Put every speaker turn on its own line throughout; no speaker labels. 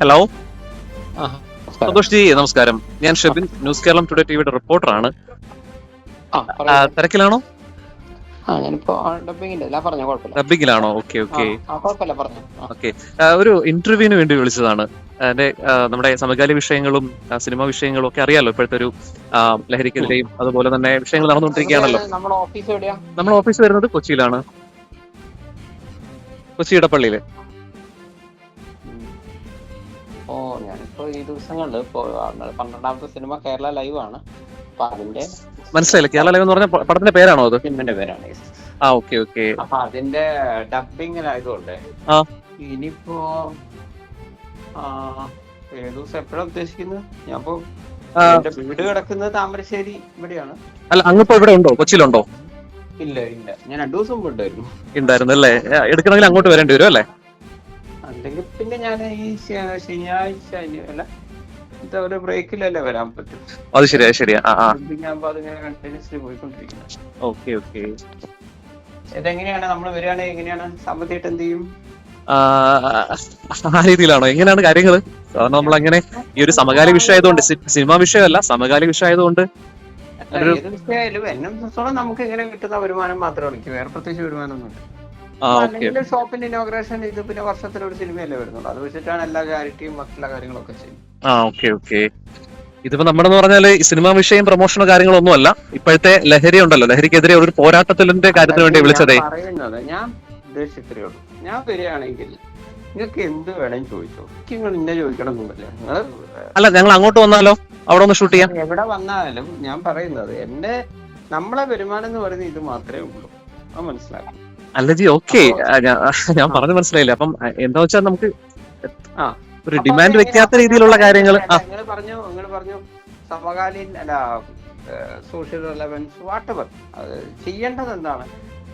Hello Santhosh G നമസ്കാരം. ഞാൻ Shebin news Kerala today ടിവിയുടെ റിപ്പോർട്ടറാണ്. തിരക്കിലാണോ? ഡബിങ്ങിലാണോ ഓക്കെ ഓക്കെ. ഓക്കെ. ഒരു ഇന്റർവ്യൂവിന് വേണ്ടി വിളിച്ചതാണ്. എന്റെ നമ്മുടെ സമകാലിക വിഷയങ്ങളും സിനിമാ വിഷയങ്ങളും ഒക്കെ അറിയാലോ ഇപ്പോഴത്തെ ഒരു ലഹരിക്കെതിരെയും അതുപോലെ തന്നെ വിഷയങ്ങൾ നടന്നുകൊണ്ടിരിക്കുകയാണല്ലോ.
നമ്മുടെ ഓഫീസ്
വരുന്നത് കൊച്ചിയിലാണ്. കൊച്ചി
ഇടപ്പള്ളിയിൽ. ഞാനിപ്പോ ഈ ദിവസങ്ങളിൽ ഇപ്പോ ആ, പന്ത്രണ്ടാമത്തെ സിനിമ കേരള ലൈവ് ആണ്. അപ്പൊ അതിന്റെ
മനസ്സിലായില്ല. കേരള ലൈവ് എന്ന് പറഞ്ഞ പടത്തിന്റെ പേരാണോ അത്?
സിനിമന്റെ പേരാണ്
ആ ഓക്കെ ഓക്കെ
അപ്പൊ അതിന്റെ ഡബിങ്ങിലായതുകൊണ്ട്. ഇനിയിപ്പോ ഏത് ദിവസം എപ്പോഴാ ഉദ്ദേശിക്കുന്നത്? ഞാൻ ഇപ്പോ
ആ.
എന്റെ വീട് കിടക്കുന്നത് താമരശ്ശേരി ഇവിടെയാണ്.
അല്ല അങ്ങിപ്പോ ഇവിടെ ഉണ്ടോ? കൊച്ചിയിലുണ്ടോ?
ഇല്ല ഇല്ല. ഞാൻ രണ്ടു ദിവസം പോയിട്ടായിരുന്നു
ഉണ്ടായിരുന്നു. അല്ലേ എടുക്കണമെങ്കിൽ അങ്ങോട്ട് വരേണ്ടി വരും അല്ലേ?
അല്ലെങ്കിൽ പിന്നെ ഞാൻ ഈ ശനിയാഴ്ച അല്ല എന്താ ഒരു ബ്രേക്കിലല്ലേ വരാൻ പറ്റും.
അത് ശരിയാ ശരിയാ.
ആകുമ്പോ അതിങ്ങനെ കണ്ടിന്യൂസ്ലി പോയിക്കൊണ്ടിരിക്കുന്നത്
ഓക്കെ ഓക്കെ.
ഇതെങ്ങനെയാണ് നമ്മൾ വരികയാണെങ്കിൽ എങ്ങനെയാണ്? സാമ്പത്തികമായിട്ട് എന്ത് ചെയ്യും?
ആ രീതിയിലാണോ? എങ്ങനെയാണ് കാര്യങ്ങൾ സാധാരണ നമ്മൾ അങ്ങനെ ഈ ഒരു സമകാലിക വിഷയം ആയതുകൊണ്ട് സിനിമാ വിഷയമല്ല സമകാലിക വിഷയം ആയതുകൊണ്ട്
എന്നെ സംബന്ധിച്ചോളം നമുക്ക് ഇങ്ങനെ കിട്ടുന്ന വരുമാനം മാത്രമേ ഉള്ളൂ. വേറെ പ്രത്യേകിച്ച് വരുമാനമൊന്നുമില്ല. അല്ലെങ്കിൽ ഷോപ്പിന്റെ ഇനോഗ്രേഷൻ ഇത് പിന്നെ വർഷത്തിൽ ഒരു സിനിമയല്ലേ വരുന്നുള്ളൂ. അത് വെച്ചിട്ടാണ് എല്ലാ ചാരിറ്റിയും മറ്റുള്ള കാര്യങ്ങളൊക്കെ ചെയ്യുന്നത്.
ആ ഓക്കെ ഓക്കെ. ഇതിപ്പോ നമ്മുടെ പറഞ്ഞാൽ സിനിമാ വിഷയം പ്രൊമോഷനോ കാര്യങ്ങളോ ഒന്നുമല്ല ഇപ്പോഴത്തെ ലഹരി ഉണ്ടല്ലോ. ലഹരിക്കെതിരെ ഒരു പോരാട്ടത്തിന്റെ കാര്യത്തിന് വേണ്ടി വിളിച്ചതേ.
പറയുന്നത് ഞാൻ ഉദ്ദേശിച്ചത്രേ ഉള്ളൂ. ഞാൻ വരികയാണെങ്കിൽ നിങ്ങൾക്ക് എന്ത് വേണമെങ്കിൽ ചോദിച്ചോ നിങ്ങൾ ഇന്ന ചോദിക്കണം നിങ്ങൾ
അല്ല ഞങ്ങൾ അങ്ങോട്ട് വന്നാലോ? അവിടെ ഒന്ന് ഷൂട്ട് ചെയ്യാം.
എവിടെ വന്നാലും ഞാൻ പറയുന്നത് എന്റെ നമ്മളെ വരുമാനം എന്ന് പറയുന്നത് ഇത് മാത്രമേ ഉള്ളൂ. അത് മനസ്സിലാക്കും
അല്ല ജി ഓക്കെ ഞാൻ പറഞ്ഞു മനസ്സിലായില്ല. അപ്പം എന്താ വെച്ചാൽ നമുക്ക്
ആ.
ഒരു ഡിമാൻഡ് വെക്കാത്ത രീതിയിലുള്ള കാര്യങ്ങൾ
പറഞ്ഞു പറഞ്ഞു. സമകാലീൻ അല്ല സോഷ്യൽ റെലവൻസ് വാട്ടവർ അത് ചെയ്യേണ്ടത് എന്താണ്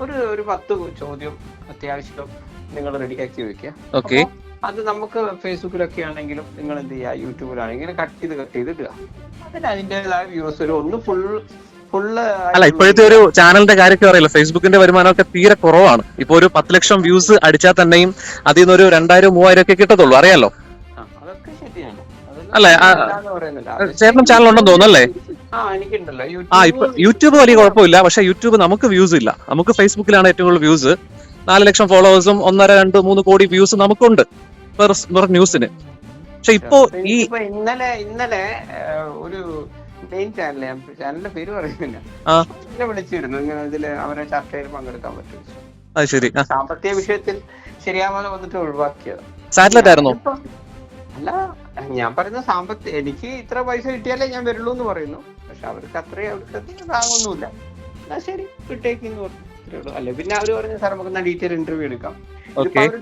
ഒരു ഒരു പത്ത് ചോദ്യം അത്യാവശ്യം നിങ്ങൾ റെഡിയാക്കി വെക്കുക.
ഓക്കെ
അത് നമുക്ക് ഫേസ്ബുക്കിലൊക്കെ ആണെങ്കിലും നിങ്ങൾ എന്ത് ചെയ്യുക? യൂട്യൂബിലാണെങ്കിലും കട്ട് ചെയ്ത് കട്ട് ചെയ്ത് ഇടുക. അതിന് അതിന്റെതായ വ്യൂസ് ഒരു ഒന്ന് ഫുൾ ഫുള്ള്
അല്ല ഇപ്പോഴത്തെ ഒരു ചാനലിന്റെ കാര്യമൊക്കെ അറിയില്ല. ഫേസ്ബുക്കിന്റെ വരുമാനമൊക്കെ തീരെ കുറവാണ്. ഇപ്പൊ ഒരു പത്ത് ലക്ഷം വ്യൂസ് അടിച്ചാൽ തന്നെയും അതിൽ നിന്ന് ഒരു രണ്ടായിരം മൂവായിരം ഒക്കെ കിട്ടത്തുള്ളൂ. അറിയാലോ? അല്ലേ. ചേട്ടനും ചാനൽ ഉണ്ടെന്ന് തോന്നുന്നല്ലേ
ആ
ഇപ്പൊ യൂട്യൂബ് വലിയ കുഴപ്പമില്ല. പക്ഷെ യൂട്യൂബ് നമുക്ക് വ്യൂസ് ഇല്ല. നമുക്ക് ഫേസ്ബുക്കിലാണ് ഏറ്റവും കൂടുതൽ വ്യൂസ് നാല് ലക്ഷം ഫോളോവേഴ്സും ഒന്നര രണ്ട് മൂന്ന് കോടി വ്യൂസ് നമുക്കുണ്ട് പെർ ന്യൂസിന് പക്ഷെ ഇപ്പോ ഈ
ഇപ്പൊ ഇന്നലെ ഇന്നലെ ഒരു മെയിൻ ചാനലിന്റെ പേര് പറയുന്നില്ല. എന്നെ വിളിച്ചിരുന്നു. ഇങ്ങനെ ഇതിൽ അവരെ ചർച്ചയിൽ പങ്കെടുക്കാൻ പറ്റും
അത് ശരി.
സാമ്പത്തിക വിഷയത്തിൽ ശരിയാവാതെ വന്നിട്ട് ഒഴിവാക്കിയത്.
സാറ്റലൈറ്റ് ആയിരുന്നോ?
അല്ല ഞാൻ പറയുന്ന സാമ്പത്തിക എനിക്ക് ഇത്ര പൈസ കിട്ടിയാലേ ഞാൻ വരുള്ളൂ എന്ന് പറയുന്നു. പക്ഷെ അവർക്ക് അത്രയും അവർക്ക് താങ്ങൊന്നുമില്ല എന്നാ ശരി പറഞ്ഞു. ഉള്ളൂ. അല്ലെ പിന്നെ അവർ പറഞ്ഞു സാർ നമുക്ക് ഡീറ്റെയിൽ ഇന്റർവ്യൂ എടുക്കാം. അവർ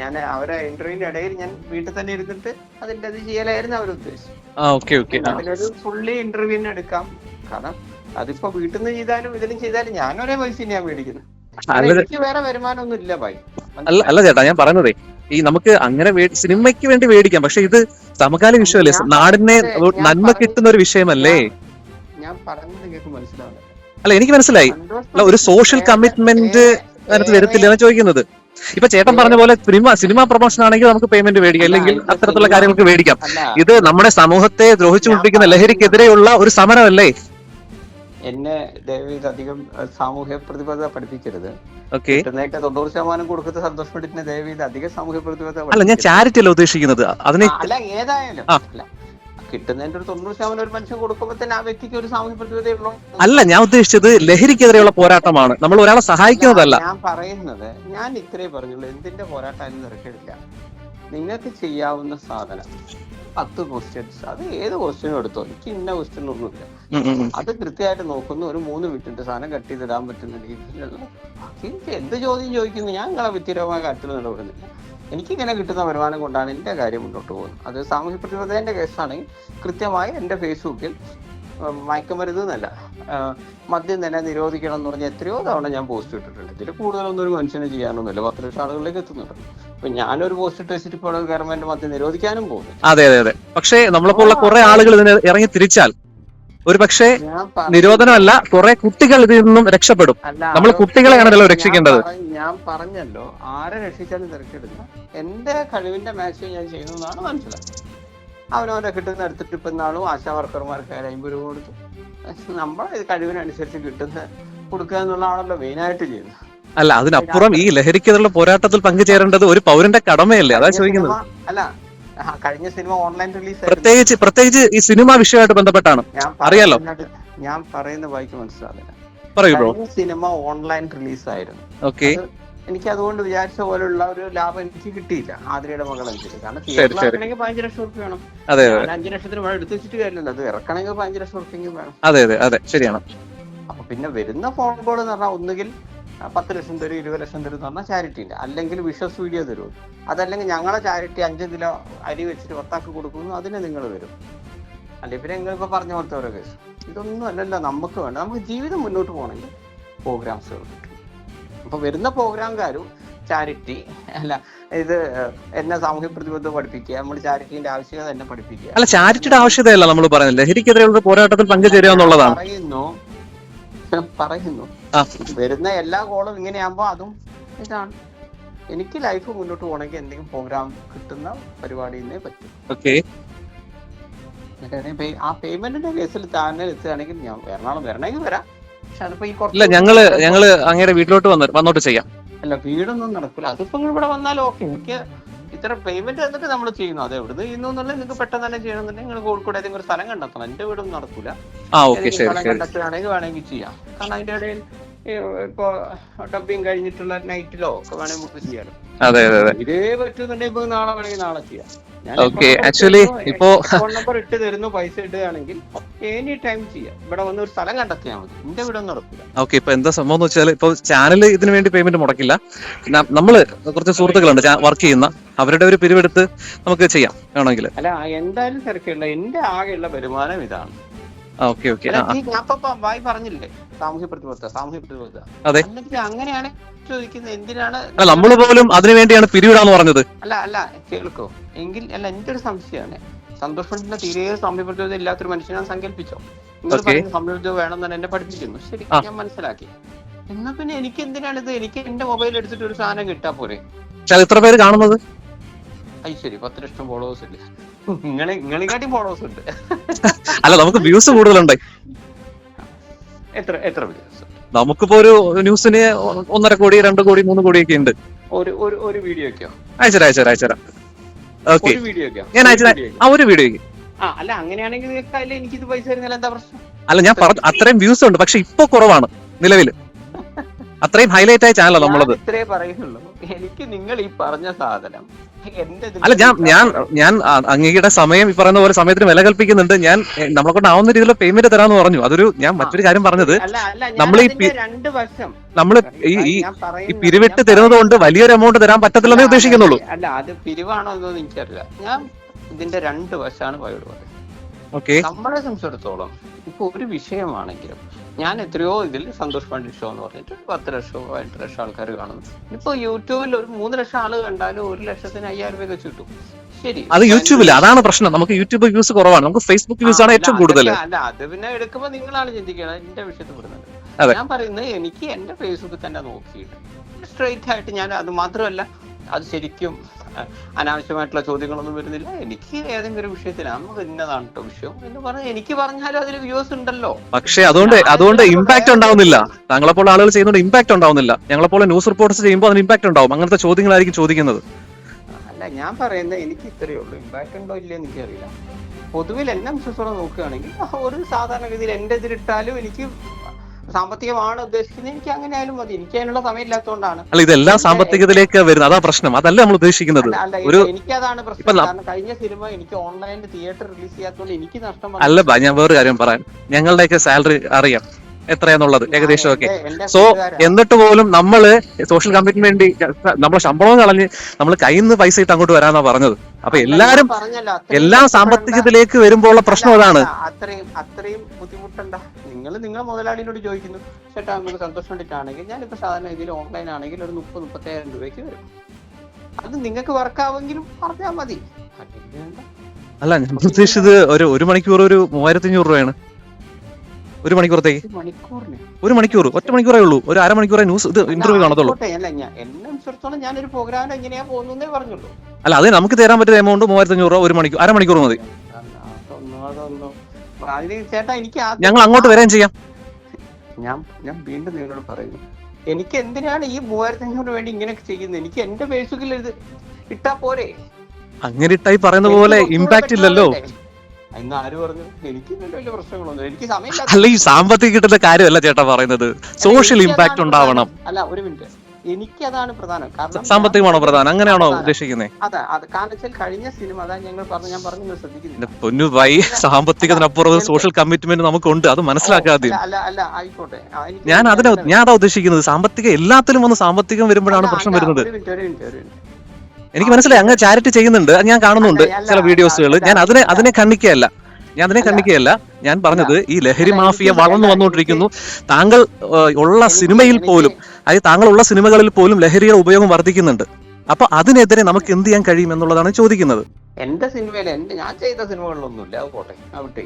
ഞാൻ അവരെ ഇന്റർവ്യൂവിന്റെ ഇടയിൽ ഞാൻ വീട്ടിൽ തന്നെ ഇരുന്നിട്ട് അതിന്റെ അത് ചെയ്യലായിരുന്നു അവർ ഉദ്ദേശിച്ചത് അതിലൊരു ഫുള്ളി ഇന്റർവ്യൂവിന് എടുക്കാം. കാരണം അതിപ്പോ വീട്ടിൽ നിന്ന് ചെയ്താലും ഇതിലും ചെയ്താലും ഞാൻ ഒരേ പൈസ ഞാൻ മേടിക്കുന്നത്
അല്ല
എനിക്ക് വേറെ വരുമാനം ഒന്നും ഇല്ല ഭായി
അല്ല അല്ല ചേട്ടാ ഞാൻ പറയുന്നതേ ഈ നമുക്ക് അങ്ങനെ സിനിമയ്ക്ക് വേണ്ടി മേടിക്കാം പക്ഷെ ഇത് സമകാലിക വിഷയമല്ലേ? നാടിനെ നന്മ കിട്ടുന്ന ഒരു വിഷയമല്ലേ?
ഞാൻ പറഞ്ഞത് നിങ്ങൾക്ക് മനസ്സിലാവില്ല
അല്ല എനിക്ക് മനസ്സിലായി. അല്ല ഒരു സോഷ്യൽ കമ്മിറ്റ്മെന്റ് അതിനകത്ത് വരത്തില്ല ചോദിക്കുന്നത്. ഇപ്പൊ ചേട്ടൻ പറഞ്ഞ പോലെ സിനിമ സിനിമ പ്രൊമോഷൻ ആണെങ്കിൽ നമുക്ക് പേയ്മെന്റ് മേടിക്കാം. അല്ലെങ്കിൽ അത്തരത്തിലുള്ള കാര്യങ്ങൾക്ക് മേടിക്കാം. ഇത് നമ്മുടെ സമൂഹത്തെ ദ്രോഹിച്ചുകൊണ്ടിരിക്കുന്ന ലഹരിക്കെതിരെയുള്ള ഒരു സമരമല്ലേ?
എന്നെ ദയവേത് അധികം സാമൂഹ്യ പ്രതിബദ്ധത പഠിപ്പിക്കരുത്.
ഓക്കെ.
കിട്ടുന്നതൊക്കെ തൊണ്ണൂറ് ശതമാനം കൊടുക്കുന്ന സന്തോഷ് പണ്ഡിറ്റിനെ ദയവേത് അധികം സാമൂഹ്യ പ്രതിബദ്ധത
അല്ല ഞാൻ. ചാരിറ്റി അല്ല ഉദ്ദേശിക്കുന്നത്. അതിനെ
അല്ല ഏതായാലും. അല്ല കിട്ടുന്നതിന്റെ ഒരു തൊണ്ണൂറ് ശതമാനം ഒരു മനുഷ്യൻ കൊടുക്കുമ്പോൾ തന്നെ ആ വ്യക്തിക്ക് ഒരു സാമൂഹ്യ പ്രതിബദ്ധതയുള്ളൂ
അല്ല ഞാൻ ഉദ്ദേശിച്ചത് ലഹരിക്കെതിരെയുള്ള പോരാട്ടമാണ്. നമ്മൾ ഒരാളെ സഹായിക്കുന്നതല്ല.
ഞാൻ പറയുന്നത് ഞാൻ ഇത്രേ പറഞ്ഞുള്ളൂ. എന്തിന്റെ പോരാട്ടം തിരക്കിടില്ല നിങ്ങൾക്ക് ചെയ്യാവുന്ന സാധനം പത്ത് ക്വസ്റ്റ്യൻസ് അത് ഏത് ക്വസ്റ്റ്യനും എടുത്തോ. എനിക്ക് ഇന്ന ക്വസ്റ്റ്യൻ ഒന്നുമില്ല. അത് കൃത്യമായിട്ട് നോക്കുന്ന. ഒരു മൂന്ന് മിനിറ്റിന്റെ സാധനം കട്ട് ചെയ്തിടാൻ പറ്റുന്ന രീതിയിലുള്ള എനിക്ക് എന്ത് ചോദ്യം ചോദിക്കുന്നു? ഞാൻ നിങ്ങളെ വ്യക്തിപരമായ കാര്യത്തിൽ നിലപെടുന്നില്ല എനിക്കിങ്ങനെ കിട്ടുന്ന വരുമാനം കൊണ്ടാണ് എന്റെ കാര്യം മുന്നോട്ട് പോകുന്നത്. അത് സാമൂഹ്യ പ്രതിബദ്ധതേന്റെ കേസാണെങ്കിൽ കൃത്യമായി എന്റെ ഫേസ്ബുക്കിൽ മയക്കമരുത് എന്നല്ല മദ്യം തന്നെ നിരോധിക്കണം എന്ന് പറഞ്ഞ എത്രയോ തവണ ഞാൻ പോസ്റ്റ് ഇട്ടിട്ടുണ്ട്. ഇതിൽ കൂടുതലൊന്നും ഒരു മനുഷ്യന് ചെയ്യാനൊന്നുമില്ല. പത്ത് ലക്ഷം ആളുകളിലേക്ക് എത്തുന്നുണ്ട്. അപ്പൊ ഞാനൊരു പോസ്റ്റ് ഇട്ട് വെച്ചിട്ട് ഇപ്പോൾ ഗവൺമെന്റ് മദ്യം നിരോധിക്കാനും പോകുന്നു.
അതെ അതെ അതെ. പക്ഷേ നമ്മളെപ്പോലുള്ള കുറെ ആളുകൾ ഇതിന് ഇറങ്ങി തിരിച്ചാൽ ഒരു പക്ഷേ നിരോധനമല്ല കുറെ കുട്ടികൾ ഇതിൽ നിന്നും രക്ഷപ്പെടും. നമ്മൾ
കുട്ടികളെയാണ്
കുട്ടികളെയാണല്ലോ രക്ഷിക്കേണ്ടത്.
ഞാൻ പറഞ്ഞല്ലോ ആരെ രക്ഷിച്ചാലും തിരക്കെടുക്കുക എന്റെ കഴിവിന്റെ മാച്ച് ഞാൻ ചെയ്യുന്നതാണ് മനസ്സിലാക്കുന്നത് അവനവനെ കിട്ടുന്ന എടുത്തിട്ട് ഇപ്പൊ നാളും ആശാ വർക്കർമാർക്ക് അമ്പത് രൂപ കൊടുത്തു. നമ്മളെ കഴിവിനനുസരിച്ച് കിട്ടുന്ന കൊടുക്കുക എന്നുള്ളതാണല്ലോ മെയിൻ ആയിട്ട് ചെയ്യുന്നത്.
അല്ല അതിനപ്പുറം ഈ ലഹരിക്കെതിരുള്ള പോരാട്ടത്തിൽ പങ്കുചേരേണ്ടത് ഒരു പൗരന്റെ കടമയല്ലേ? അതാ ചോദിക്കുന്നത്.
അല്ല കഴിഞ്ഞ സിനിമ ഓൺലൈൻ റിലീസ്
പ്രത്യേകിച്ച് പ്രത്യേകിച്ച് ഈ സിനിമ വിഷയമായിട്ട് ബന്ധപ്പെട്ടാണ്. അറിയാലോ.
ഞാൻ പറയുന്ന വായിക്ക് മനസ്സിലാവില്ല. കഴിഞ്ഞ സിനിമ ഓൺലൈൻ റിലീസ് ആയിരുന്നു.
ഓക്കെ.
എനിക്ക് അതുകൊണ്ട് വിചാരിച്ച പോലുള്ള ഒരു ലാഭം എനിക്ക് കിട്ടിയില്ല. ആതിരയുടെ മകൾ അനുസരിച്ച് കാരണം പതിനഞ്ച് ലക്ഷം റുപ്യ വേണം.
അതെ
ഞാൻ അഞ്ചു ലക്ഷത്തിന് വേണം എടുത്തു വെച്ചിട്ട് കാര്യമില്ല അത് ഇറക്കണമെങ്കിൽ പതിനഞ്ച് ലക്ഷം റുപ്യെങ്കിലും വേണം.
അതെ അതെ അതെ. ശരിയാണ്.
അപ്പൊ പിന്നെ വരുന്ന ഫോൺ കോൾ എന്ന് പറഞ്ഞാൽ ഒന്നുകിൽ പത്ത് ലക്ഷം തരും ഇരുപത് ലക്ഷം തരും എന്ന് പറഞ്ഞാൽ ചാരിറ്റിന്റെ അല്ലെങ്കിൽ വിഷസ് വീഡിയോ തരും. അതല്ലെങ്കിൽ ഞങ്ങളെ ചാരിറ്റി അഞ്ച് കിലോ അരി വെച്ചിട്ട് പത്താക്ക് കൊടുക്കുന്നു അതിനെ നിങ്ങൾ വരും അല്ലെങ്കിൽ പിന്നെ നിങ്ങൾ ഇപ്പോൾ പറഞ്ഞ പോലത്തെ ഓരോ കേസ് ഇതൊന്നും അല്ലല്ലോ നമുക്ക് വേണ്ട. നമുക്ക് ജീവിതം മുന്നോട്ട് പോകണമെങ്കിൽ പ്രോഗ്രാംസുകൾ അപ്പോൾ വരുന്ന പ്രോഗ്രാംകാരും ചാരിറ്റി അല്ല ഇത് എന്നെ സാമൂഹ്യ പ്രതിബദ്ധത പഠിപ്പിക്കുക നമ്മൾ ചാരിറ്റിന്റെ ആവശ്യകത എന്നെ പഠിപ്പിക്കുക.
അല്ല ചാരിറ്റിയുടെ ആവശ്യതയല്ല നമ്മൾ പറയുന്നത്. ലഹരിക്കെതിരെയുള്ള പോരാട്ടത്തിൽ പങ്കുചേരുക എന്നുള്ളതാണ്.
പറയുന്നു. പറയുന്നു. വരുന്ന എല്ലാ കോളും ഇങ്ങനെയാകുമ്പോ അതും ഇതാണ്. എനിക്ക് ലൈഫ് മുന്നോട്ട് പോകണമെങ്കിൽ എന്തെങ്കിലും പ്രോഗ്രാം കിട്ടുന്ന പരിപാടി പറ്റും.
ഓക്കെ.
എന്നിട്ട് പേ- ആ പേയ്മെന്റിന്റെ കേസിൽ താനെ എത്തുകയാണെങ്കിൽ ഞാൻ എറണാകുളം വരണമെങ്കിൽ വരാം. പക്ഷെ അതിപ്പോ ഈ കുറച്ച്
ഞങ്ങൾ ഞങ്ങൾ അങ്ങയുടെ വീട്ടിലോട്ട് വന്നോട്ട് ചെയ്യാം.
അല്ല വീടൊന്നും നടക്കില്ല അതിപ്പോ നിങ്ങൾ ഇവിടെ വന്നാലും ഓക്കെ. എനിക്ക് ഇത്ര പേയ്മെന്റ് തന്നിട്ട് നമ്മൾ ചെയ്യുന്നു. അത് എവിടുന്ന് ചെയ്യുന്നു എന്നുള്ളത് നിങ്ങൾക്ക് പെട്ടെന്ന് തന്നെ ചെയ്യണമെന്നുണ്ടെങ്കിൽ നിങ്ങൾ കോഴിക്കോട് ഏതെങ്കിലും ഒരു സ്ഥലം കണ്ടെത്തണം. എന്റെ വീടൊന്നും നടക്കൂല. സ്ഥലം കണ്ടെത്തുകയാണെങ്കിൽ വേണമെങ്കിൽ ചെയ്യാം. കാരണം അതിന്റെ ഇടയിൽ ഇപ്പോ ഡബിങ് കഴിഞ്ഞിട്ടുള്ള നൈറ്റിലോ ഒക്കെ വേണമെങ്കിൽ നമുക്ക് ചെയ്യാം
അതെ അതെ അതെ.
ഇതേ പറ്റുന്നുണ്ടെങ്കിൽ നാളെ വേണമെങ്കിൽ നാളെ ചെയ്യാം.
Actually
തരുന്നു,
ഇപ്പോ-
number ഇട്ട് തരുന്നു പൈസ ഇടുകയാണെങ്കിൽ എനി ടൈം ചെയ്യാം. ഇവിടെ വന്ന് ഒരു സ്ഥലം കണ്ടെത്തിയാൽ മതി. എന്റെ വീട് ഒന്നും
ഓക്കെ ഇപ്പൊ എന്താ സംഭവം എന്ന് വെച്ചാൽ ഇപ്പൊ ചാനൽ ഇതിനു വേണ്ടി പേയ്മെന്റ് മുടക്കില്ല. ന- നമ്മൾ കുറച്ച് സുഹൃത്തുക്കളുണ്ട് വർക്ക് ചെയ്യുന്ന. അവരുടെ ഒരു പിരിവെടുത്ത് നമുക്ക് ചെയ്യാം വേണമെങ്കിൽ.
അല്ല എന്തായാലും തിരക്കില്ല. എന്റെ ആകെയുള്ള വരുമാനം ഇതാണ്.
ഓക്കെ ഓക്കെ
വായി പറഞ്ഞില്ലേ? സാമൂഹ്യ പ്രതിബദ്ധത സാമൂഹ്യ പ്രതിബദ്ധത
അതെ.
എന്നിട്ട് അങ്ങനെയാണ് ചോദിക്കുന്നത് എന്തിനാണ്
നമ്മൾ പോലും അതിനു വേണ്ടിയാണ് പിരിവിടാന്ന് പറഞ്ഞത്.
അല്ല അല്ല കേൾക്കോ. എങ്കിൽ അല്ല എന്റെ ഒരു സംശയമാണ്. സന്തോഷ് പണ്ഡിറ്റിന്റെ തീരെ സാമ്യപ്രതിബദ്ധത ഇല്ലാത്തൊരു മനുഷ്യനാണ് സങ്കല്പിച്ചോ? നിങ്ങൾ വേണം വേണമെന്നാണ് എന്നെ പഠിപ്പിക്കുന്നു. ശരി ഞാൻ മനസ്സിലാക്കി. എന്നാ പിന്നെ എനിക്ക് എന്തിനാണ് ഇത്? എനിക്ക് എന്റെ മൊബൈൽ എടുത്തിട്ട് ഒരു സാധനം കിട്ടാ പോരെ?
എത്ര പേര് കാണുന്നത്?
ശരി പത്ത് ലക്ഷം ഫോളോവേഴ്സ് ഉണ്ട്. നിങ്ങളെ നിങ്ങളെക്കാട്ടി ഫോളോവേഴ്സ് ഉണ്ട്.
അല്ല നമുക്ക് വ്യൂസ് കൂടുതലുണ്ട്
എത്ര എത്ര വ്യൂസ്
നമുക്കിപ്പോ ഒരു ന്യൂസിന് ഒന്നര കോടി രണ്ട് കോടി മൂന്ന് കോടി ഒക്കെ ഉണ്ട്.
ഒരു ഒരു ഒരു വീഡിയോക്കോ
അയച്ചുതരാം അയച്ചുതരാം അയച്ചുതരാം ഓക്കെ
ഒരു വീഡിയോക്കോ
ഞാൻ അയച്ചു ആ ഒരു വീഡിയോ
ആ അല്ല അങ്ങനെയാണെങ്കിൽ നിങ്ങൾക്ക് അതിൽ എനിക്ക് ഇത് പൈസ തരുന്നില്ല എന്താ പ്രശ്നം?
അല്ല ഞാൻ പറഞ്ഞു അത്രയും വ്യൂസ് ഉണ്ട് പക്ഷെ ഇപ്പൊ കുറവാണ് നിലവിൽ അത്രയും ഹൈലൈറ്റ് ആയ ചാനലാണ് നമ്മളത്.
ഇത്രേ പറയുന്നുള്ളൂ എനിക്ക് നിങ്ങൾ ഈ പറഞ്ഞ സാധനം
അല്ല ഞാൻ ഞാൻ ഞാൻ അങ്ങയുടെ സമയം ഈ പറയുന്ന പോലെ സമയത്തിന് വില കൽപ്പിക്കുന്നുണ്ട്. ഞാൻ നമ്മളെ കൊണ്ട് ആവുന്ന രീതിയിലുള്ള പേയ്മെന്റ് തരാന്ന് പറഞ്ഞു. അതൊരു ഞാൻ മറ്റൊരു കാര്യം പറഞ്ഞത്
നമ്മൾ
ഈ
രണ്ട് വർഷം
നമ്മൾ ഈ ഈ പിരിവിട്ട് തരുന്നത് കൊണ്ട് വലിയൊരു എമൗണ്ട് തരാൻ പറ്റത്തില്ലെന്നേ ഉദ്ദേശിക്കുന്നുള്ളൂ.
അല്ല അത് പിരിവാണോ എന്നൊന്നും എനിക്കറിയില്ല. ഞാൻ ഇതിന്റെ രണ്ട് വശമാണ് പയോട് പറയുന്നത്.
ഓക്കെ
നമ്മളെ സംബന്ധിച്ചിടത്തോളം ഇപ്പൊ ഒരു വിഷയമാണെങ്കിലും ഞാൻ എത്രയോ ഇതിൽ സന്തോഷ് പണ്ഡിറ്റ് ഷോ എന്ന് പറഞ്ഞിട്ട് പത്ത് ലക്ഷം എട്ട് ലക്ഷം ആൾക്കാർ കാണുന്നു ഇപ്പൊ യൂട്യൂബിൽ ഒരു മൂന്ന് ലക്ഷം ആൾ കണ്ടാലും ഒരു ലക്ഷത്തിന് അയ്യായിരം രൂപ വെച്ച് കിട്ടും. ശരി.
അത് യൂട്യൂബിൽ അതാണ് പ്രശ്നം. നമുക്ക് യൂട്യൂബ് വ്യൂസ് കുറവാണ്. നമുക്ക് ഫേസ്ബുക്ക് വ്യൂസ് ആണ് ഏറ്റവും കൂടുതൽ
അല്ല അത് പിന്നെ എടുക്കുമ്പോ നിങ്ങളാണ് ചിന്തിക്കുന്നത് എന്റെ വിഷയത്തിൽ പെടുന്നത്. ഞാൻ പറയുന്നത് എനിക്ക് എന്റെ ഫേസ്ബുക്കിൽ തന്നെ നോക്കിയിട്ട് സ്ട്രെയിറ്റ് ആയിട്ട് ഞാൻ അത് മാത്രമല്ല അത് ശരിക്കും അനാവശ്യമായിട്ടുള്ള ചോദ്യങ്ങളൊന്നും വരുന്നില്ല. എനിക്ക് ഏതെങ്കിലും ഒരു വിഷയത്തിൽ നമുക്ക് ഇന്നതാണ് കേട്ടോ വിഷയം എന്ന് പറഞ്ഞ് എനിക്ക് പറഞ്ഞാലും അതിൽ വ്യൂസ് ഉണ്ടല്ലോ.
പക്ഷേ അതുകൊണ്ട് അതുകൊണ്ട് ഇമ്പാക്ട് ഉണ്ടാവുന്നില്ല. താങ്കളെപ്പോലെ ആളുകൾ ചെയ്യുന്നതുകൊണ്ട് ഇമ്പാക്ട് ഉണ്ടാവുന്നില്ല. ഞങ്ങളെപ്പോലെ ന്യൂസ് റിപ്പോർട്ട്സ് ചെയ്യുമ്പോൾ അതിന് ഇമ്പാക്ട് ഉണ്ടാവും. അങ്ങനത്തെ ചോദ്യങ്ങളായിരിക്കും ചോദിക്കുന്നത്.
അല്ല ഞാൻ പറയുന്നത് എനിക്ക് ഇത്രയേ ഉള്ളൂ. ഇമ്പാക്ട് ഉണ്ടോ ഇല്ലയെന്ന് എനിക്കറിയില്ല. പൊതുവിൽ എന്നെ വിശ്വസോടെ നോക്കുകയാണെങ്കിൽ ഒരു സാധാരണഗതിയിൽ എന്റെ ഇതിലിട്ടാലും എനിക്ക് സാമ്പത്തികമാണ് ഉദ്ദേശിക്കുന്നത്. എനിക്ക് അങ്ങനെ ആയാലും മതി. എനിക്ക് അതിനുള്ള സമയമില്ലാത്തതുകൊണ്ടാണ്.
അല്ല ഇതെല്ലാം സാമ്പത്തികത്തിലേക്ക് വരുന്നത്. അതാ പ്രശ്നം. അതല്ല നമ്മൾ ഉദ്ദേശിക്കുന്നത്. ഒരു-
എനിക്കതാണ് പ്രശ്നം. കാരണം കഴിഞ്ഞ സിനിമ എനിക്ക് ഓൺലൈനിൽ തിയേറ്റർ റിലീസ് ചെയ്യാത്തതുകൊണ്ട് എനിക്ക് നഷ്ടം
അല്ല ഞാൻ വേറൊരു കാര്യം പറയാം. ഞങ്ങളുടെയൊക്കെ സാലറി അറിയാം. എത്രയാന്നുള്ളത് ഏകദേശം ഒക്കെ സോ എന്നിട്ട് പോലും നമ്മൾ സോഷ്യൽ കമ്മിറ്റിന് വേണ്ടി നമ്മളെ ശമ്പളം കളഞ്ഞ് നമ്മൾ കയ്യിൽ നിന്ന് പൈസ ഇട്ട് അങ്ങോട്ട് വരാന്നാ പറഞ്ഞത്. അപ്പൊ എല്ലാരും എല്ലാ സാമ്പത്തികത്തിലേക്ക് വരുമ്പോൾ ഉള്ള പ്രശ്നം അതാണ്.
അത്രയും അത്രയും ബുദ്ധിമുട്ടണ്ട. നിങ്ങൾ നിങ്ങൾ മുതലാളിയോട് ചോദിക്കുന്നു. ചേട്ടാ നമുക്ക് സന്തോഷം വേണ്ടിയിട്ടാണെങ്കിൽ ഞാനിപ്പോ സാധാരണ ഇതിൽ ഓൺലൈൻ ആണെങ്കിൽ ഒരു മുപ്പത് മുപ്പത്തയ്യായിരം രൂപയ്ക്ക് വരും. അത് നിങ്ങൾക്ക് വർക്ക് ആവുമെങ്കിലും പറഞ്ഞാൽ മതി. അല്ലെങ്കിൽ
അല്ല ഞാൻ ഉദ്ദേശിച്ചത് ഒരു ഒരു മണിക്കൂർ ഒരു മൂവായിരത്തി അഞ്ഞൂറ് രൂപയാണ്. ഒരു മണിക്കൂറത്തേക്ക്?
ഒരു
മണിക്കൂർ ഒറ്റ മണിക്കൂറേ ഉള്ളൂ. ഒരു അരമണിക്കൂറേ ന്യൂസ് ഇത് ഇന്റർവ്യൂ കാണത്തുള്ളൂ.
അല്ല
അത് നമുക്ക് തരാൻ പറ്റുന്ന എമൗണ്ട് മൂവായിരത്തഞ്ഞൂറ് രൂപ ഒരു മണിക്കൂർ അരമണിക്കൂർ മതി. ഞങ്ങൾ അങ്ങോട്ട് വരാൻ ചെയ്യാം.
ഞാൻ ഞാൻ വീണ്ടും നിങ്ങളോട് പറയുന്നു. എനിക്ക് എന്തിനാണ് ഈ മൂവായിരത്തഞ്ഞൂറിന് വേണ്ടി ഇങ്ങനെയൊക്കെ ചെയ്യുന്നത്? എനിക്ക് എന്റെ ഫേസ്ബുക്കിൽ ഇത് ഇട്ടാ പോരെ.
അങ്ങനെ ഇട്ടായി പറയുന്ന പോലെ ഇമ്പാക്ട് ഇല്ലല്ലോ?
ഇന്ന് ആര് പറഞ്ഞു? എനിക്ക് ഇതിന്റെ വലിയ പ്രശ്നങ്ങളൊന്നും എനിക്ക്
അല്ല ഈ സാമ്പത്തിക കിട്ടുന്ന കാര്യമല്ല ചേട്ടാ പറയുന്നത്. സോഷ്യൽ ഇമ്പാക്ട് ഉണ്ടാവണം.
അല്ല ഒരു മിനിറ്റ്. എനിക്കതാണ് പ്രധാനം. കാരണം
സാമ്പത്തികമാണോ പ്രധാനം? അങ്ങനെയാണോ ഉദ്ദേശിക്കുന്നത്
അതെ അത് കാരണം വെച്ചാൽ കഴിഞ്ഞ സിനിമ അതാ ഞങ്ങൾ പറഞ്ഞു ഞാൻ പറഞ്ഞു ശ്രദ്ധിക്കുന്നില്ല.
പൊന്നു വൈ സാമ്പത്തികത്തിനപ്പുറം സോഷ്യൽ കമ്മിറ്റ്മെന്റ് നമുക്കുണ്ട്. അത് മനസ്സിലാക്കാതെ.
അല്ല അല്ല ആയിക്കോട്ടെ.
ഞാൻ അതിനെ
ഞാൻ-
അതാ ഉദ്ദേശിക്കുന്നത്. സാമ്പത്തിക എല്ലാത്തിലും വന്ന് സാമ്പത്തികം വരുമ്പോഴാണ് പ്രശ്നം വരുന്നത്. എനിക്ക് മനസ്സിലായി അങ്ങ് ചാരിറ്റി ചെയ്യുന്നുണ്ട് അത് ഞാൻ കാണുന്നുണ്ട് ചില വീഡിയോസുകൾ ഞാൻ അതിനെ അതിനെ കണ്ണിക്കുകയല്ല ഞാൻ അതിനെ കണ്ണിക്കുകയല്ല ഞാൻ പറഞ്ഞത് ഈ ലഹരി മാഫിയ വളർന്നു വന്നുകൊണ്ടിരിക്കുന്നു. താങ്കൾ ഉള്ള സിനിമയിൽ പോലും അതായത് താങ്കൾ ഉള്ള സിനിമകളിൽ പോലും ലഹരിയുടെ ഉപയോഗം വർദ്ധിക്കുന്നുണ്ട്. അപ്പൊ അതിനെതിരെ നമുക്ക് എന്ത് ചെയ്യാൻ കഴിയും എന്നുള്ളതാണ് ചോദിക്കുന്നത്.
എന്റെ സിനിമയിൽ എന്റെ ഞാൻ ചെയ്ത സിനിമകളിലൊന്നുമില്ല അത് പോട്ടെ അവിടെ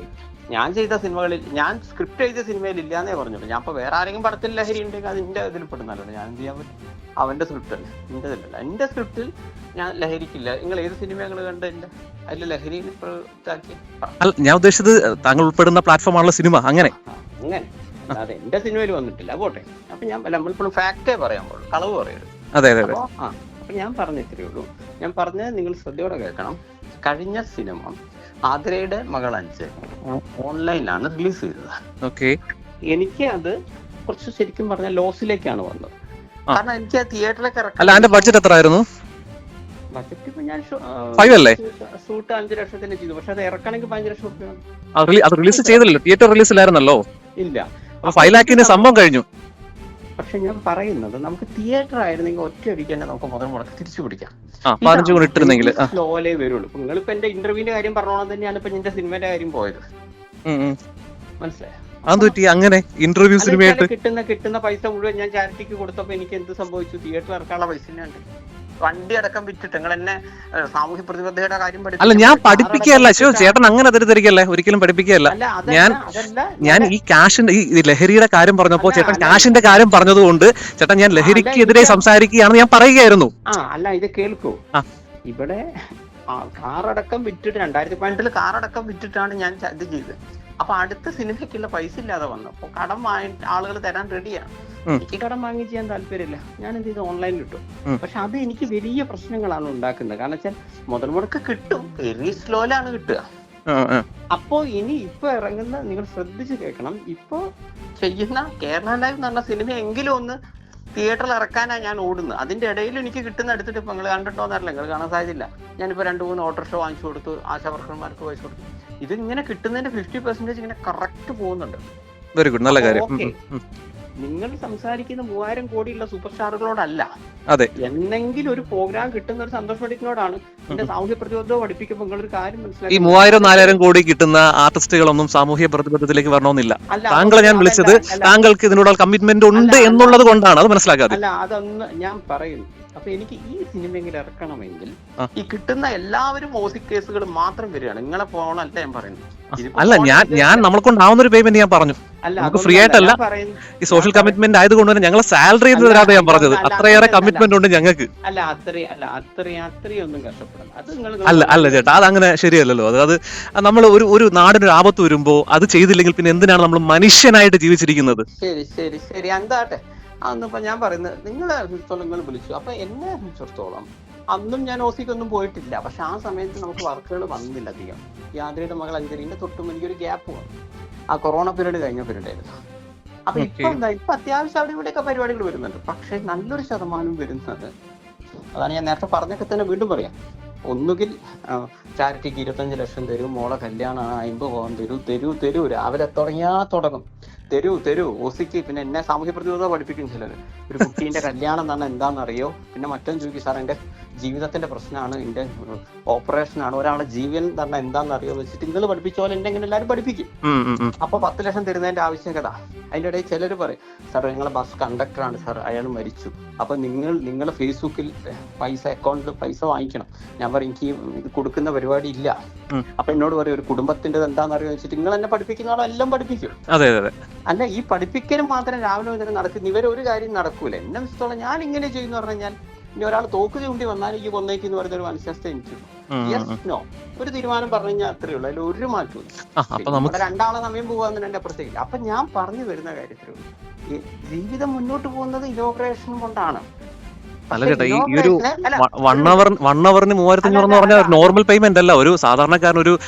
ഞാൻ ചെയ്ത സിനിമകളിൽ ഞാൻ സ്ക്രിപ്റ്റ് എഴുതിയ സിനിമയിൽ ഇല്ലാന്നേ പറഞ്ഞുള്ളൂ. ഞാൻ ഇപ്പൊ വേറെ ആരെങ്കിലും പടത്തിൽ ലഹരി ഉണ്ടെങ്കിൽ അത് എന്റെ ഇതിൽ പെടുന്നല്ലോ ഞാൻ എന്ത് ചെയ്യാൻ പറ്റും? അവന്റെ സ്ക്രിപ്റ്റ് അല്ല എന്റെ ഇതിലല്ല. എന്റെ സ്ക്രിപ്റ്റിൽ ഞാൻ ലഹരിക്കില്ല. നിങ്ങൾ ഏത് സിനിമ ഞങ്ങൾ കണ്ട അതിൽ ലഹരി
അല്ല ഞാൻ ഉദ്ദേശിച്ചത് താങ്കൾ ഉൾപ്പെടുന്ന പ്ലാറ്റ്ഫോം ആണല്ലോ സിനിമ അങ്ങനെ.
അങ്ങനെ. അല്ലാതെ എന്റെ സിനിമയിൽ വന്നിട്ടില്ല. പോട്ടെ. അപ്പൊ ഞാൻ നമ്മളിപ്പോഴും ഫാക്റ്റേ പറയാൻ പാടുള്ളൂ കളവ് പറയരുത്.
അതെ അതെ അതെ.
ആ അപ്പൊ ഞാൻ പറഞ്ഞ ഇത്രയേ ഉള്ളൂ. ഞാൻ പറഞ്ഞത് നിങ്ങൾ ശ്രദ്ധയോടെ കേൾക്കണം. കഴിഞ്ഞ സിനിമ ആതിരയുടെ മകൾ അഞ്ച് ഓൺലൈനിലാണ് റിലീസ് ചെയ്തത്.
ഓക്കെ.
എനിക്ക് അത് കുറച്ച് ശരിക്കും പറഞ്ഞ ലോസിലേക്കാണ് വന്നത്. കാരണം എനിക്ക് ആ തിയേറ്ററിലേക്ക്
അല്ല അതിന്റെ ബഡ്ജറ്റ് എത്ര
ബജറ്റ് ഇപ്പൊ ഞാൻ
അല്ലേ?
സൂട്ട് അഞ്ച് ലക്ഷത്തിന് ചെയ്തു. പക്ഷെ അത് ഇറക്കണമെങ്കിൽ പതിനഞ്ച് ലക്ഷം റുപ്യ
അത് റിലീസ് ചെയ്തില്ലല്ലോ. തിയേറ്റർ റിലീസിലായിരുന്നല്ലോ.
ഇല്ല.
ഫൈവ് ലാഖിന്റെ സംഭവം കഴിഞ്ഞു.
പക്ഷെ ഞാൻ പറയുന്നത് നമുക്ക് തിയേറ്റർ ആയിരുന്നെങ്കിൽ ഒറ്റ തന്നെ നമുക്ക് മുതൽ മുടക്ക് തിരിച്ചു പിടിക്കാം.
പതിനഞ്ച് കൊണ്ട് ഇട്ടിരുന്നെങ്കിൽ
സ്ലോലേ വരുള്ളൂ. ഇപ്പൊ നിങ്ങളിപ്പോ എന്റെ ഇന്റർവ്യൂവിന്റെ കാര്യം പറഞ്ഞോളം തന്നെയാണ് ഇപ്പൊ എന്റെ സിനിമയുടെ കാര്യം പോയത്. മനസ്സിലായോ?
അതെന്ത് പറ്റി? അങ്ങനെ ഇന്റർവ്യൂ സിനിമയായിട്ട്
കിട്ടുന്ന കിട്ടുന്ന പൈസ മുഴുവൻ ഞാൻ ചാരിറ്റിക്ക് കൊടുത്തപ്പോ എനിക്ക് എന്ത് സംഭവിച്ചു? തിയേറ്റർ ഇറക്കാനുള്ള പൈസ വണ്ടി അടക്കം വിറ്റിട്ട് നിങ്ങൾ എന്നെ സാമൂഹ്യ പ്രതിബദ്ധതയുടെ കാര്യം
അല്ല ഞാൻ പഠിപ്പിക്കുകയല്ല
ശിവ
ചേട്ടൻ അങ്ങനെ തെറ്റിദ്ധരിക്കല്ലേ? ഒരിക്കലും പഠിപ്പിക്കുകയല്ല. ഞാൻ- ഞാൻ ഈ കാഷിന്റെ ഈ ലഹരിയുടെ കാര്യം പറഞ്ഞപ്പോ ചേട്ടൻ. കാശിന്റെ കാര്യം പറഞ്ഞതുകൊണ്ട് ചേട്ടൻ ഞാൻ ലഹരിക്ക്
എതിരെ
സംസാരിക്കുകയാണെന്ന് ഞാൻ പറയുകയായിരുന്നു.
ആ അല്ല ഇത് കേൾക്കൂ. ഇവിടെ കാറടക്കം വിറ്റിട്ട് രണ്ടായിരത്തി പതിനെട്ടിൽ കാറടക്കം വിറ്റിട്ടാണ് ഞാൻ ഇത് ചെയ്തത്. അപ്പൊ അടുത്ത സിനിമയ്ക്കുള്ള പൈസ ഇല്ലാതെ വന്നു. അപ്പൊ കടം വാങ്ങി ആളുകൾ തരാൻ റെഡിയാണ്. എനിക്ക് കടം വാങ്ങി ചെയ്യാൻ താല്പര്യമില്ല. ഞാൻ എന്ത് ചെയ്തു? ഓൺലൈനിൽ ഇട്ടു. പക്ഷെ അത് എനിക്ക് വലിയ പ്രശ്നങ്ങളാണ് ഉണ്ടാക്കുന്നത്. കാരണം വെച്ചാൽ മുതൽ മുടക്ക് കിട്ടും. വെരി സ്ലോയിലാണ് കിട്ടുക. അപ്പോ ഇനി ഇപ്പൊ ഇറങ്ങുന്ന നിങ്ങൾ ശ്രദ്ധിച്ച് കേൾക്കണം. ഇപ്പോ ചെയ്യുന്ന കേരള ലൈവ് എന്ന് പറഞ്ഞ സിനിമ എങ്കിലും ഒന്ന് തിയേറ്ററിൽ ഇറക്കാനാണ് ഞാൻ ഓടുന്നത്. അതിന്റെ ഇടയിൽ എനിക്ക് കിട്ടുന്ന എടുത്തിട്ട് ഇപ്പൊ നിങ്ങൾ കണ്ടിട്ടോ കണ്ടിട്ടോന്നറിയില്ല നിങ്ങൾ കാണാൻ സാധ്യതയില്ല. ഞാനിപ്പോ രണ്ട് മൂന്ന് ഓട്ടോറിക്ഷ വാങ്ങിച്ചു കൊടുത്തു. ആശാവർക്കർമാർക്ക് പൈസ കൊടുത്തു. ഇത് ഇങ്ങനെ കിട്ടുന്നതിന്റെ ഫിഫ്റ്റി പെർസെന്റേജ് ഇങ്ങനെ കറക്റ്റ് പോകുന്നുണ്ട്.
വെരി ഗുഡ് നല്ല കാര്യം.
നിങ്ങൾ സംസാരിക്കുന്ന മൂവായിരം കോടിയുള്ള സൂപ്പർ സ്റ്റാറുകളോടല്ല.
അതെ.
എന്തെങ്കിലും ഒരു പ്രോഗ്രാം കിട്ടുന്ന ഒരു സന്തോഷ് എന്റെ സാമൂഹ്യ പ്രതിബദ്ധത പഠിപ്പിക്കുമ്പോൾ ഒരു കാര്യം മനസ്സിലാക്കി ഈ
മൂവായിരം നാലായിരം കോടി കിട്ടുന്ന ആർട്ടിസ്റ്റുകളൊന്നും സാമൂഹ്യ പ്രതിബദ്ധത്തിലേക്ക് വരണമെന്നില്ല. താങ്കളെ ഞാൻ വിളിച്ചത് താങ്കൾക്ക് ഇതിനോട് കമ്മിറ്റ്മെന്റ് ഉണ്ട്. എന്നുള്ളത് കൊണ്ടാണ് അത് മനസ്സിലാക്കാതെ.
അല്ല അതൊന്ന് ഞാൻ പറയുന്നു. അപ്പൊ എനിക്ക് ഈ സിനിമയെങ്കിലും ഇറക്കണമെങ്കിൽ ഈ കിട്ടുന്ന എല്ലാവരും ഓസിക് കേസുകൾ മാത്രം വരികയാണ്. നിങ്ങളെ പോകണല്ല ഞാൻ പറയുന്നത്.
അല്ല ഞാൻ ഞാൻ നമ്മളെ കൊണ്ടാവുന്ന ഒരു പേയ്മെന്റ് ഞാൻ പറഞ്ഞു.
അതൊന്നും
ആയിട്ടല്ല. ഈ സോഷ്യൽ കമ്മിറ്റ്മെന്റ് ആയതുകൊണ്ട് തന്നെ ഞങ്ങളെ സാലറി തരാതെ ഞാൻ പറഞ്ഞത്. അത്രയേറെ കമ്മിറ്റ്മെന്റ് ഉണ്ട് ഞങ്ങൾക്ക്.
അല്ല അല്ല
അല്ല ചേട്ടാ അത് അങ്ങനെ ശരിയല്ലല്ലോ. അത് അത് നമ്മൾ ഒരു ഒരു നാടിന് ഒരു ആപത്ത് വരുമ്പോ അത് ചെയ്തില്ലെങ്കിൽ പിന്നെ എന്തിനാണ് നമ്മൾ മനുഷ്യനായിട്ട് ജീവിച്ചിരിക്കുന്നത്?
ശരി ശരി ശരി. എന്താട്ടെ? അതൊന്നും ഞാൻ പറയുന്നത് നിങ്ങളെ നിങ്ങൾ വിളിച്ചു. അപ്പൊ എന്നെ സംബന്ധിച്ചിടത്തോളം അന്നും ഞാൻ ഓസിക്കൊന്നും പോയിട്ടില്ല. പക്ഷെ ആ സമയത്ത് നമുക്ക് വർക്കുകൾ വന്നില്ല അധികം. യാത്രയുടെ മകൾ അഞ്ചരിന്റെ തൊട്ടും എനിക്കൊരു ഗ്യാപ്പ് വന്നു. ആ കൊറോണ പീരീഡ് കഴിഞ്ഞ പീരീഡ് ആയിരുന്നു. അപ്പൊ ഇപ്പൊ എന്താ? ഇപ്പൊ അത്യാവശ്യം അവിടെ ഇവിടെയൊക്കെ പരിപാടികൾ വരുന്നുണ്ട്. പക്ഷെ നല്ലൊരു ശതമാനം വരുന്നത് അതാണ് ഞാൻ നേരത്തെ പറഞ്ഞൊക്കെ തന്നെ വീണ്ടും പറയാം. ഒന്നുകിൽ ചാരിറ്റിക്ക് ഇരുപത്തഞ്ച് ലക്ഷം തരും മോളെ കല്യാണമാണ് അമ്പത് പോകാൻ തരൂ തരൂ തരൂ രാവിലെ തുടങ്ങിയാ തുടങ്ങും. തരൂ തരൂ ഓസിക്ക് പിന്നെ എന്നെ സാമൂഹ്യ പ്രതിരോധ പഠിപ്പിക്കും ചിലര്. ഒരു കുട്ടീന്റെ കല്യാണം തന്നെ എന്താണെന്ന് എന്താണെന്നറിയോ? പിന്നെ മറ്റൊന്നും ചോദിക്കും സാർ എന്റെ ജീവിതത്തിന്റെ പ്രശ്നമാണ് എന്റെ ഓപ്പറേഷനാണ്. ഒരാളെ ജീവൻ തന്നെ എന്താണെന്ന് അറിയോ വെച്ചിട്ട് നിങ്ങൾ പഠിപ്പിച്ച പോലെ എന്നെ ഇങ്ങനെ എല്ലാവരും പഠിപ്പിക്കും. അപ്പൊ പത്ത് ലക്ഷം തരുന്നതിന്റെ ആവശ്യകത. അതിന്റെ ഇടയിൽ ചിലർ പറയും സാർ നിങ്ങളെ ബസ് കണ്ടക്ടറാണ് സാർ അയാൾ മരിച്ചു. അപ്പൊ നിങ്ങൾ നിങ്ങളെ ഫേസ്ബുക്കിൽ പൈസ അക്കൗണ്ടിൽ പൈസ വാങ്ങിക്കണം. ഞാൻ പറയും എനിക്ക് ഇത് കൊടുക്കുന്ന പരിപാടി ഇല്ല. അപ്പൊ എന്നോട് പറയും ഒരു കുടുംബത്തിന്റെ എന്താണെന്ന് അറിയോ വെച്ചിട്ട് നിങ്ങൾ എന്നെ പഠിപ്പിക്കുന്ന ആളെല്ലാം പഠിപ്പിക്കും. അല്ല ഈ പഠിപ്പിക്കലും മാത്രം രാവിലെ മുതൽ നടക്കുന്ന ഇവരൊരു ഒരു കാര്യം നടക്കൂല. എന്നെ വെച്ചിട്ടുള്ള ഞാൻ ഇങ്ങനെ ചെയ്യുന്ന പറഞ്ഞാൽ ഇനി ഒരാൾ തോക്ക് ചൂണ്ടി വന്നാൽ ഈ കൊന്നേക്ക് എന്ന് പറയുന്ന ഒരു മനസ്സിലാവസ്ഥ എനിക്ക് യെസ് നോ ഒരു തീരുമാനം പറഞ്ഞു കഴിഞ്ഞാൽ അത്രേ ഉള്ളൂ. അതിൽ ഒരു മാറ്റവും രണ്ടാളെ സമയം പോകാന്ന് എന്റെ പ്രത്യേകിച്ച് അപ്പൊ ഞാൻ പറഞ്ഞു വരുന്ന കാര്യത്തിലേ ഉള്ളൂ ഈ ജീവിതം മുന്നോട്ട് പോകുന്നത് ഇനോഗ്രേഷൻ കൊണ്ടാണ്.
അല്ല ചേട്ടാ, ഈ- ഒരു വൺ അവർ വൺ അവറിന് മൂവായിരത്തി എന്ന് പറഞ്ഞാൽ നോർമൽ പേയ്മെന്റ് അല്ല. ഒരു സാധാരണക്കാരൻ ഒരു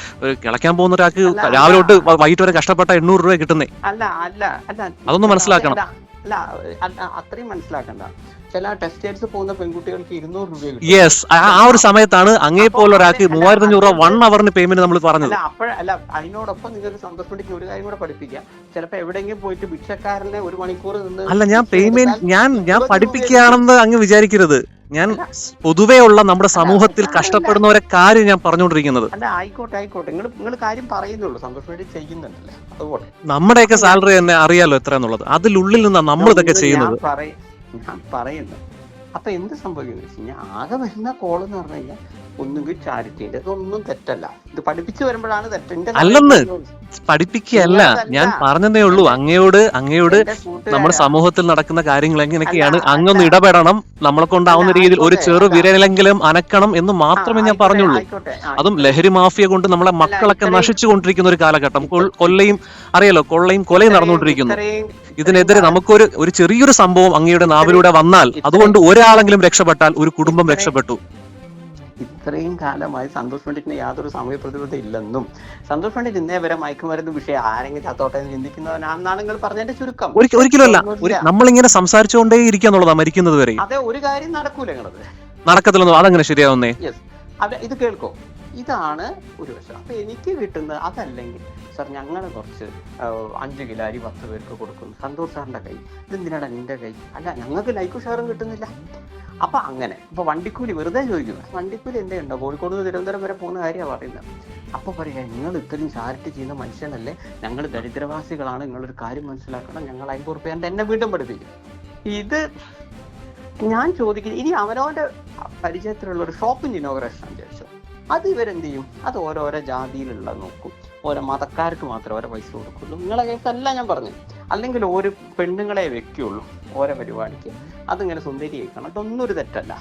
കിളക്കാൻ പോകുന്ന ഒരാൾക്ക്. രാവിലെ തൊട്ട് വൈകിട്ട് വരെ കഷ്ടപ്പെട്ട എണ്ണൂറ് രൂപ കിട്ടുന്നേ.
അല്ല അല്ല
അതൊന്ന് മനസ്സിലാക്കണം.
അല്ല അത്രയും മനസ്സിലാക്കണ്ട. ചില ടെസ്റ്റേഴ്സ് പോകുന്ന പെൺകുട്ടികൾക്ക് ഇരുന്നൂറ് രൂപ
യെസ് ആ ഒരു സമയത്താണ് അങ്ങേ പോലെ ഒരാൾക്ക് മൂവായിരത്തി അഞ്ഞൂറ് രൂപ വൺ അവറിന് പേയ്മെന്റ് നമ്മൾ പറഞ്ഞത്.
അല്ല അപ്പോഴ അല്ല അതിനോടൊപ്പം നിങ്ങൾക്ക് സന്തോഷപ്പെട്ടിക്ക് ഒരു കാര്യം കൂടെ പഠിപ്പിക്കാം. ചിലപ്പോ എവിടെയെങ്കിലും പോയിട്ട് ഭിക്ഷക്കാരനെ ഒരു മണിക്കൂർ നിന്ന്
അല്ല ഞാൻ പേയ്മെന്റ് ഞാൻ ഞാൻ പഠിപ്പിക്കുകയാണെന്ന് അങ്ങ് വിചാരിക്കരുത്. ഞാൻ പൊതുവേ ഉള്ള നമ്മുടെ സമൂഹത്തിൽ കഷ്ടപ്പെടുന്നവരെ കാര്യം ഞാൻ പറഞ്ഞുകൊണ്ടിരിക്കുന്നത്.
അല്ല ആയിക്കോട്ടെ ആയിക്കോട്ടെ. നിങ്ങൾ നിങ്ങൾ കാര്യം പറയുന്നുള്ളൂ. സന്തോഷമായിട്ട് ചെയ്യുന്നുണ്ടല്ലേ? അതുപോലെ.
നമ്മുടെയൊക്കെ സാലറി തന്നെ അറിയാലോ എത്ര എന്നുള്ളത് അതിലുള്ളിൽ നിന്നാണ് നമ്മൾ ഇതൊക്കെ ചെയ്യുന്നത്.
ഞാൻ പറയുന്നത് അപ്പൊ എന്ത് സംഭവിക്കുന്നു വെച്ച് കഴിഞ്ഞാൽ ആകെ വരുന്ന കോൾ എന്ന് പറഞ്ഞു കഴിഞ്ഞാൽ ഒന്നുകിൽ ചാരിറ്റിന്റെ ഇതൊന്നും തെറ്റല്ല. ഇത് പഠിപ്പിച്ചു വരുമ്പോഴാണ് തെറ്റ്. എന്റെ
അല്ലെന്ന്. പഠിപ്പിക്കുകയല്ല. ഞാൻ പറഞ്ഞതേ ഉള്ളൂ. അങ്ങയോട് അങ്ങയോട് നമ്മുടെ സമൂഹത്തിൽ നടക്കുന്ന കാര്യങ്ങൾ എങ്ങനെയൊക്കെയാണ്? അങ്ങൊന്ന് ഇടപെടണം. നമ്മളെ കൊണ്ടാവുന്ന രീതിയിൽ ഒരു ചെറു. വിരലെങ്കിലും അനക്കണം എന്ന് മാത്രമേ ഞാൻ പറഞ്ഞുള്ളൂ. അതും ലഹരി മാഫിയ കൊണ്ട് നമ്മളെ മക്കളൊക്കെ നശിച്ചു കൊണ്ടിരിക്കുന്ന ഒരു കാലഘട്ടം. കൊല്ലയും അറിയാലോ കൊള്ളയും കൊലയും നടന്നുകൊണ്ടിരിക്കുന്നു. ഇതിനെതിരെ നമുക്കൊരു ഒരു ചെറിയൊരു സംഭവം അങ്ങയുടെ നാവിലൂടെ വന്നാൽ അതുകൊണ്ട് ഒരാളെങ്കിലും രക്ഷപ്പെട്ടാൽ ഒരു കുടുംബം രക്ഷപ്പെട്ടു.
ഇത്രയും കാലമായി സന്തോഷ് പണ്ഡിറ്റിന് യാതൊരു സമയ പ്രതിബദ്ധത ഇല്ലെന്നും സന്തോഷ് പണ്ഡിറ്റ് ഇന്നേ വരെ മയക്കുമരുന്ന് വിഷയം ആരെങ്കിലും ചത്തോട്ടെ എന്ന് ചിന്തിക്കുന്നവനാണെന്നാണ് നിങ്ങൾ പറഞ്ഞതിന്റെ ചുരുക്കം.
ഒരിക്കലും. നമ്മളിങ്ങനെ സംസാരിച്ചുകൊണ്ടേ ഇരിക്കാന്നുള്ളതാ മരിക്കുന്നത് വരെ.
അതെ ഒരു കാര്യം നടക്കൂല നിങ്ങളത്?
നടക്കത്തില്ലെന്നോ? അതങ്ങനെ ശരിയാവുന്നേ?
അതെ ഇത് കേൾക്കോ. ഇതാണ് ഒരു വശം അപ്പൊ എനിക്ക് കിട്ടുന്നത് അതല്ലെങ്കിൽ സാർ ഞങ്ങൾ കുറച്ച് അഞ്ച് കിലോ അരി പത്ത് പേർക്ക് കൊടുക്കുന്നു. സന്തോഷ് സാറിന്റെ കൈ. ഇതെന്തിനാണ് എന്റെ കൈ? അല്ല ഞങ്ങൾക്ക് ലൈക്കും ഷെയറും കിട്ടുന്നില്ല. അപ്പൊ അങ്ങനെ ഇപ്പൊ വണ്ടിക്കൂലി വെറുതെ ചോദിക്കുന്നു. വണ്ടിക്കൂലി എന്റെ ഉണ്ടോ? കോഴിക്കോട് നിന്ന് തിരുവനന്തപുരം വരെ പോകുന്ന കാര്യമാണ് പറയുന്നത്. അപ്പൊ പറയാ നിങ്ങൾ ഇത്രയും ചാരിറ്റി ചെയ്യുന്ന മനുഷ്യനല്ലേ? ഞങ്ങൾ ദരിദ്രവാസികളാണ്. നിങ്ങളൊരു കാര്യം മനസ്സിലാക്കണം. ഞങ്ങൾ അമ്പത് റുപ്യ എന്നെ വീണ്ടും പഠിപ്പിക്കും. ഇത് ഞാൻ ചോദിക്കുന്നത് ഇനി അവനവന്റെ പരിചയത്തിലുള്ള ഒരു ഷോപ്പിന്റെ ഇനോഗ്രേഷൻ വിചാരിച്ചു അത് ഇവരെന്ത് ചെയ്യും? അത് ഓരോരോ ജാതിയിലുള്ള നോക്കും. ഓരോ മതക്കാർക്ക് മാത്രം ഓരോ പൈസ കൊടുക്കുള്ളൂ. നിങ്ങളെ കേസല്ല ഞാൻ പറഞ്ഞു. അല്ലെങ്കിൽ ഒരു പെണ്ണുങ്ങളെ വെക്കുള്ളൂ ഓരോ പരിപാടിക്ക്. അതിങ്ങനെ സുന്ദരിയായിക്കണം ഇതൊന്നും ഒരു തെറ്റല്ല.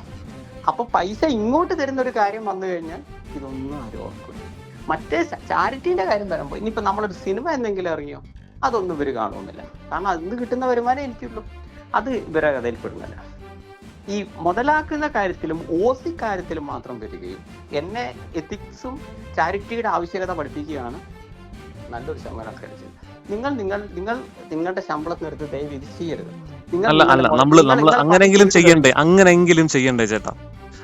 അപ്പൊ പൈസ ഇങ്ങോട്ട് തരുന്ന ഒരു കാര്യം വന്നു കഴിഞ്ഞാൽ ഇതൊന്നും ആരും ഓർക്കില്ല മറ്റേ ചാരിറ്റിന്റെ കാര്യം വരുമ്പോൾ ഇനിയിപ്പോ നമ്മളൊരു സിനിമ എന്തെങ്കിലും അറിയോ അതൊന്നും ഇവർ കാണുന്നില്ല കാരണം അന്ന് കിട്ടുന്ന വരുമാനം എനിക്കുള്ളൂ. അത് ഇവരെ കഥയിൽ പെടുന്നില്ല ഈ മുതലാക്കുന്ന കാര്യത്തിലും ഓസി കാര്യത്തിലും മാത്രം വരികയും എന്നെ എത്തിക്സും ചാരിറ്റിയുടെ ആവശ്യകത പഠിപ്പിക്കുകയാണ് നല്ലൊരു ശമ്പളം കഴിച്ചത് നിങ്ങൾ നിങ്ങൾ നിങ്ങൾ നിങ്ങളുടെ ശമ്പളത്തിനെടുത്ത് ദയവ് ഇത് ചെയ്യരുത്.
അല്ല അല്ല നമ്മൾ
നിങ്ങളുടെ
അങ്ങനെങ്കിലും ചെയ്യണ്ടേ? അങ്ങനെങ്കിലും ചെയ്യണ്ടേ ചേട്ടാ?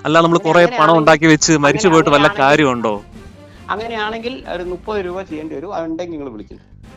അല്ല നമ്മൾ കുറെ പണം ഉണ്ടാക്കി വെച്ച് മരിച്ചു പോയിട്ട് വല്ല കാര്യമുണ്ടോ?
അങ്ങനെയാണെങ്കിൽ ഒരു മുപ്പത് രൂപ ചെയ്യേണ്ടി വരും. അതുണ്ടെങ്കിൽ നിങ്ങൾ വിളിക്കുന്നു